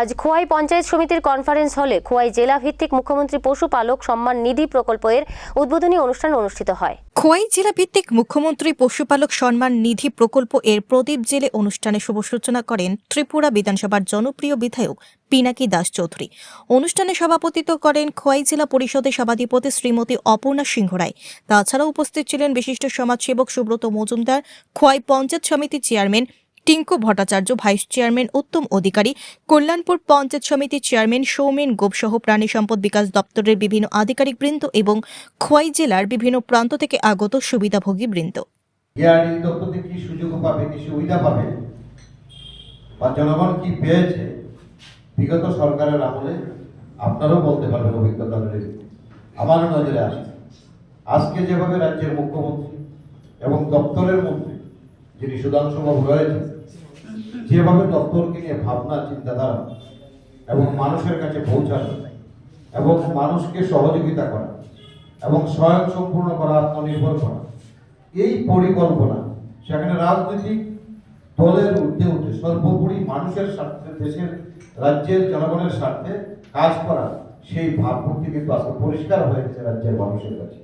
আজ খোয়াই পঞ্চায়েত সমিতির কনফারেন্স হলে খোয়াই জেলা ভিত্তিক মুখ্যমন্ত্রী পশুপালক সম্মান নিধি প্রকল্পের উদ্বোধনী অনুষ্ঠান অনুষ্ঠিত হয়। খোয়াই জেলা ভিত্তিক মুখ্যমন্ত্রী পশুপালক সম্মান নিধি প্রকল্প এর প্রদীপ জেলে অনুষ্ঠানে শুভ সূচনা করেন ত্রিপুরা বিধানসভার জনপ্রিয় বিধায়ক পিনাকি দাস চৌধুরী। অনুষ্ঠানে সভাপতিত্ব করেন খোয়াই জেলা পরিষদের সভাধিপতি শ্রীমতী অপর্ণা সিংহ রায় তাছাড়া উপস্থিত ছিলেন বিশিষ্ট সমাজসেবক সুব্রত মজুমদার, খোয়াই পঞ্চায়েত সমিতির chairman Tinku Bhattacharya, vice chairman, Uttam Adhikari, Kalyanpur panchayat সমিতির চেয়ারম্যান সৌমেন গোপসহ প্রাণী সম্পদ বিকাশ দপ্তরের বিভিন্ন আধিকারিক বৃন্দ এবং খোয়াই জেলার বিভিন্ন প্রান্ত থেকে আগত সুবিধাভোগী বৃন্দ। কি সুযোগ পাবে, কি সুবিধা পাবে? বা জনগণ কি পেয়েছে? বিগত সরকারের আমলে আপনারাও বলতে পারবেন অভিজ্ঞতা আমারও নজরে আসে। আজকে যেভাবে রাজ্যের মুখ্যমন্ত্রী এবং দপ্তরের মন্ত্রী যিনি সুধাংশু বাবু রয়েছেন যেভাবে দপ্তরকে নিয়ে ভাবনা, চিন্তাধারা এবং মানুষের কাছে পৌঁছানো এবং মানুষকে সহযোগিতা করা এবং স্বয়ং সম্পূর্ণ করা, আত্মনির্ভর করা, এই পরিকল্পনা সেখানে রাজনৈতিক দলের ঊর্ধ্বে উঠে সর্বোপরি মানুষের স্বার্থে, দেশের, রাজ্যের জনগণের স্বার্থে কাজ করা, সেই ভাবমূর্তি কিন্তু আজকে পরিষ্কার হয়ে গেছে রাজ্যের মানুষের কাছে।